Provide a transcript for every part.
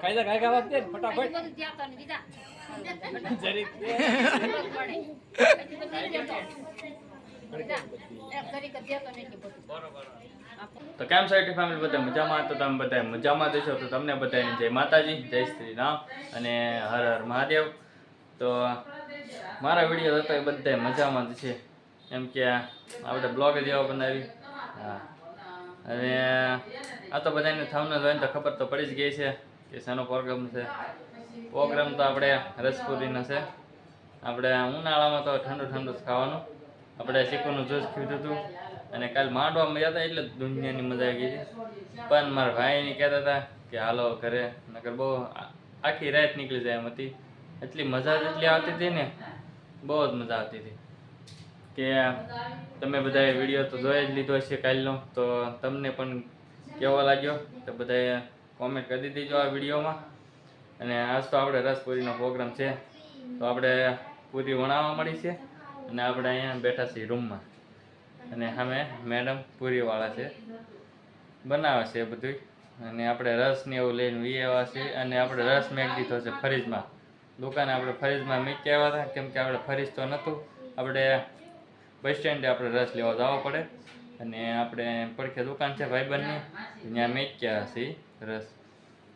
કાયદા કાયદા વાત દે ફટાફટ. ત્યાં તો. કેમ છો એટી ફેમિલી બધા મજામાં? તો તમે બધા મજામાં જશો તો તમને બધાને જય માતાજી જય શ્રી રામ અને હર હર મહાદેવ. તો મારા વીડિયો હતો એ બધા મજામાં જ છે. એમ કે આપણે બ્લોગ જેવા બનાવી. હા. અને આ તો બધાને હોય જોઈને તો ખબર તો પડી જ ગઈ છે. કે શાનો પ્રોગ્રામ છે? પ્રોગ્રામ તો આપણે રસપુરીનો છે. આપણે ઉનાળામાં તો ઠંડુ ઠંડુ જ ખાવાનું. આપણે ચીકુનું જ્યુસ પીધું હતું અને કાલ માંડવામાં ગયા હતા એટલે દુનિયાની મજા આવી ગઈ હતી. પણ મારા ભાઈને કહેતા હતા કે હાલો ઘરે, નકર બહુ આખી રાત નીકળી જાય એમ હતી. એટલી મજા જ એટલી આવતી હતી ને, બહુ જ મજા આવતી હતી. કે તમે બધાએ વીડિયો તો જોઈ જ લીધો હશે કાલનો, તો તમને પણ કેવો લાગ્યો? તો બધાએ કોમેન્ટ કરી દીજો આ વિડીયોમાં. અને આજ તો આપણે રસપુરીનો પ્રોગ્રામ છે. તો આપણે પૂરી વણાવવા મળી છે. અને આપણે અહીંયા બેઠા છીએ રૂમમાં. અને સામે મેડમ પૂરીવાળા છે. બનાવે છે બધું અને આપણે રસ ને એવું લઈને વી આવ્યા છીએ. અને આપણે રસ મેક દીધો છે ફરીજમાં. દુકાને આપણે ફરીજમાં મૂકી આવ્યા હતા. કેમ કે આપણે ફરીજ તો નહોતું. આપણે બસ સ્ટેન્ડે આપણે રસ લેવા જવા પડે. અને આપણે પડખે દુકાન છે ભાઈબંધની. ત્યાં મૂક્યા છીએ. રસ.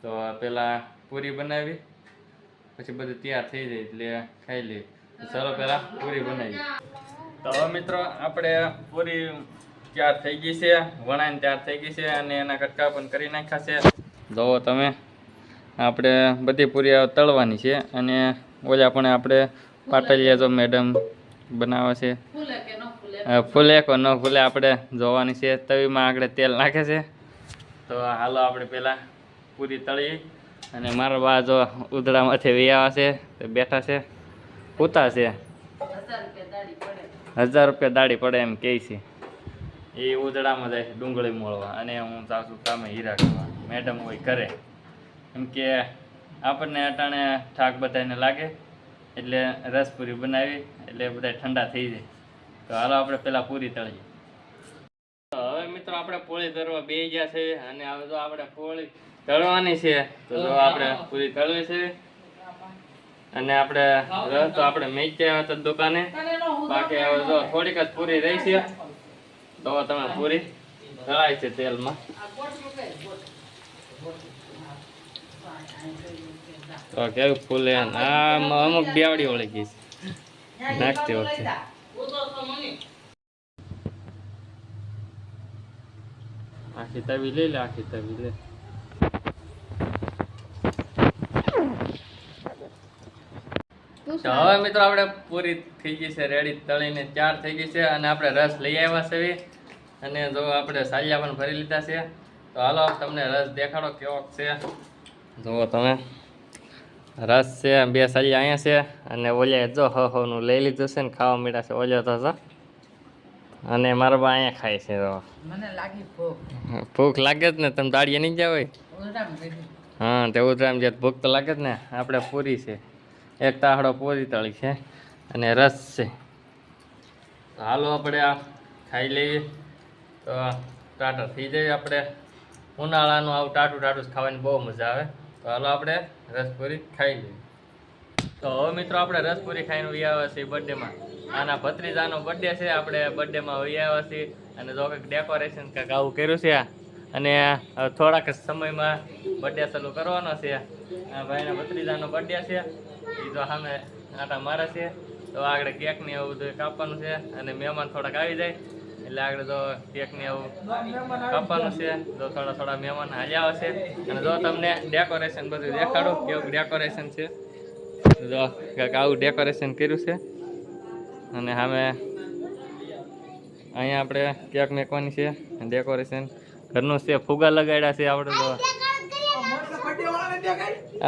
તો પહેલાં પૂરી બનાવી પછી બધું તૈયાર થઈ જાય એટલે ખાઈ લઈએ. ચાલો પહેલાં પૂરી બનાવી તો હવે મિત્રો આપણે પૂરી તૈયાર થઈ ગઈ છે વણાઈને તૈયાર થઈ ગઈ છે અને એના કટકા પણ કરી નાખ્યા છે. જુઓ તમે આપણે બધી પૂરી તળવાની છે અને ઓલા પણ આપણે પાટલિયા જો મેડમ બનાવે છે. ફૂલે કે ન ફૂલે આપણે જોવાની છે તવીમાં આગળ તેલ નાખે છે. તો હાલો આપણે પહેલાં પૂરી તળીએ અને મારા બા જો ઉધડામાંથી વિયાવા છે, તો બેઠા છે, પૂતા છે. હજાર રૂપિયા દાડી પડે એમ કહે છે. એ ઉધડામાં જાય ડુંગળી મોળવા અને હું જાઉં છું કામે હીરા કરવા મેડમ હોય કરે એમ કે આપણને અટાણે થાક બધાને લાગે, એટલે રસપુરી બનાવી, એટલે બધા ઠંડા થઈ જાય. તો હાલો આપણે પહેલાં પૂરી તળીએ. આપણે પોળી તરવા બે ગયા છે અને હવે જો આપણે પોળી તળવાની છે. તો જો આપણે પૂરી તળવી છે. અને આપણે રસ તો આપણે મેચ્યા હતા દુકાને. બાકી હવે જો થોડીક જ પૂરી રહી છે. તો તમે પૂરી તળાય છે તેલમાં. તો કેવું ફૂલે? આ અમુક બેવડી વળી ગઈ છે. નાખતી વખતે. આખી તવી લઈ લે આખી તવી લે હવે મિત્રો આપણે પૂરી થઈ ગઈ છે રેડી તળીને ચાર થઈ ગઈ છે અને આપણે રસ લઈ આવ્યા છે અને જો આપણે સાલિયા પણ ભરી લીધા છે. તો હાલો તમને રસ દેખાડો કેવો છે. જુઓ તમે. રસ છે બે સાલિયા અહીંયા છે. અને ઓલિયા જો હ નું લઈ લીધું છે ને ખાવા મીઠા છે ઓલ્યો તો. અને મારા બા અહીંયા ખાય છે તો. મને લાગી ભૂખ. ભૂખ લાગે જ ને તમે દાડીએ નહીં જાવ હા તે ઉતરામ જે ભૂખ તો લાગે જ ને આપણે પૂરી છે. એક તાહડો પૂરી તળી છે અને રસ છે. તો હાલો આપણે આ ખાઈ લઈએ. તો ટાટા થઈ જાય આપણે. ઉનાળાનું આવું ટાટું ટાટું ખાવાની બહુ મજા આવે. તો હાલો આપણે રસપુરી ખાઈ લઈએ. તો હવે મિત્રો આપણે રસપુરી ખાઈને આવ્યા છીએ બર્થડેમાં આના ભત્રીજાનો બર્થડે છે, આપણે બર્થડેમાં વહી આવ્યા છીએ. અને જો કંઈક ડેકોરેશન કંઈક આવું કર્યું છે, અને થોડાક સમયમાં બર્થડે ચાલુ કરવાનો છે. ભાઈના ભત્રીજાનો બર્થડે છે એ જો સામે આટા મારે છે. તો આગળ કેક ને એવું બધું કાપવાનું છે, અને મહેમાન થોડાક આવી જાય. એટલે આગળ જો કેક ને એવું કાપવાનું છે, તો થોડા થોડા મહેમાન હાલ્યા આવશે અને જો તમને ડેકોરેશન બધું દેખાડું, કેવું ડેકોરેશન છે. જો કાંઈક આવું ડેકોરેશન કર્યું છે. અને સામે અહીંયા આપણે કેક મેકવાની છે ડેકોરેશન. ઘરનું છે ફુગા લગાડ્યા છે આપણે તો.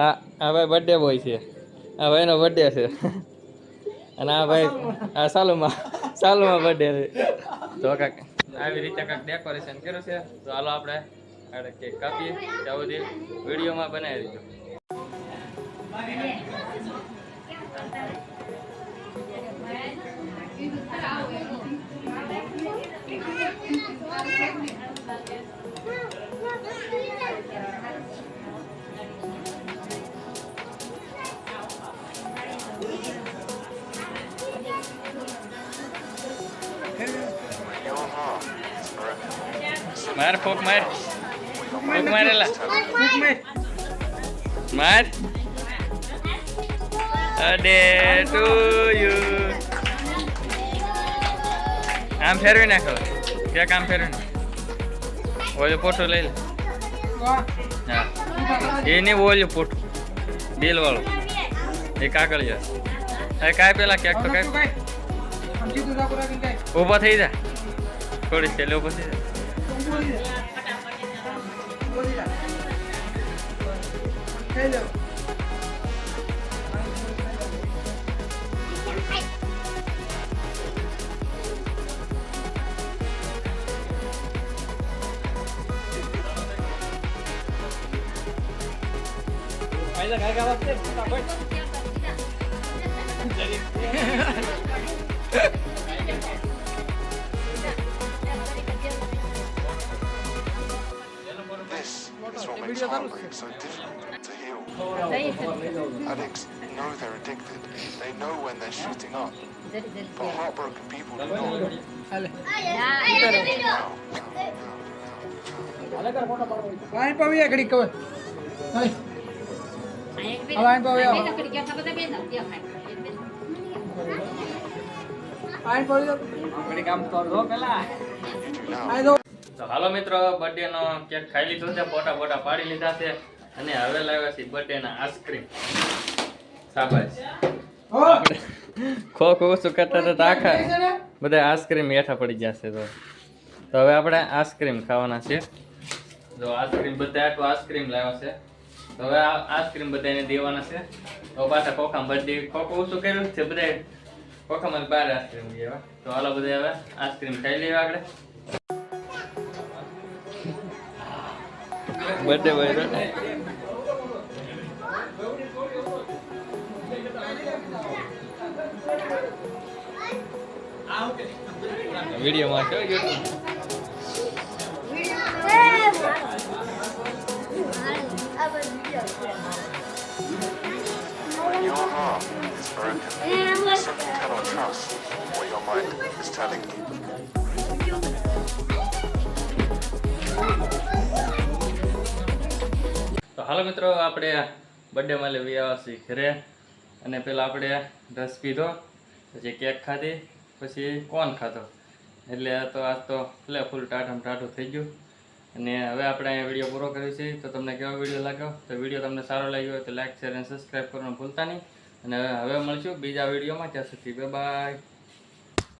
આ ભાઈ બર્થડે બોય છે. આ ભાઈનો બર્થડે છે. અને આ ભાઈ, આ સાલુમાં સાલુમાં બર્થડે છે. તો કાંક આવી રીતે કાંક ડેકોરેશન કર્યું છે. તો હાલો આપણે આપણે કેક કાપીએ, ત્યાં સુધી વિડીયોમાં બનાવી દીધું ಮಾರ್ ಫೋಕ್ ಮಾರ್ ಫೋಕ್ ಮಾರಿಲ್ಲ ಮಾರ್ ಅದೇ ಟೂ આમ ફેરવી નાખો. ક્યાંક આમ ફેરવી નાખો. ઓલું પોટો લઈ લે. હા. એ નહીં ઓલું પોટું દિલ વાળું એ કાકડિયો એ કાંઈ પેલા ક્યાંક તો કાંઈ. ઊભા થઈ જા. થોડી છેલ્લે ઊભો થઈ જા. ગાવા દે ફટાફટ This is what makes heartbreak so difficult to heal. Addicts know they're addicted. They know when they're shooting up. But heartbroken people do not. હાલે હાલે કર ફોટો પાડો પાણી પાવી ઘડી કવર હાલે મિત્રો બર્થડે નો કેક ખાઈ લીધો છે ફોટા ફોટા પાડી લીધા છે અને હવે લાવ્યા છે બર્થડે ના આઈસ્ક્રીમ. શાબાશ. હો ખો ખો શું કરતા તો આખા? બધા આઈસ્ક્રીમ હેઠા પડી જશે તો. તો હવે આપણે આઈસ્ક્રીમ ખાવાના છે જો આઈસ્ક્રીમ, બધા આટલું આઈસ્ક્રીમ લાવ્યા છે. તો હવે આ આઈસ્ક્રીમ બધાને દેવાના છે. તો પાછા કોખામાં બર્થડે ખોખો ઓછું કર્યું છે બધા કોખામાં બાર આઈસ્ક્રીમ લેવા તો હાલો બધા હવે આઈસ્ક્રીમ ખાઈ લેવા આગળ. બર્થડે બોય વિડીયોમાં છો YouTube When your heart is broken, you cannot trust what your mind is telling you. તો હાલો મિત્રો આપણે બર્થડે માં લેવી આવ્યા ઘરે. અને પેલા આપણે રસ પીધો પછી કેક ખાધી પછી કોન ખાધો. એટલે આ તો આજ તો એટલે ફૂલ ટાઢમ ટાઢું થઈ ગયું. અને હવે આપણે અહીંયા વીડિયો પૂરો કર્યો છે. તો તમને કેવો વીડિયો લાગ્યો? તો વીડિયો તમને સારો લાગ્યો હોય તો લાઈક શેર અને સબસ્ક્રાઈબ કરવાનું ભૂલતા નહીં. અને હવે મળશું બીજા વિડીયોમાં. ત્યાં સુધી બાય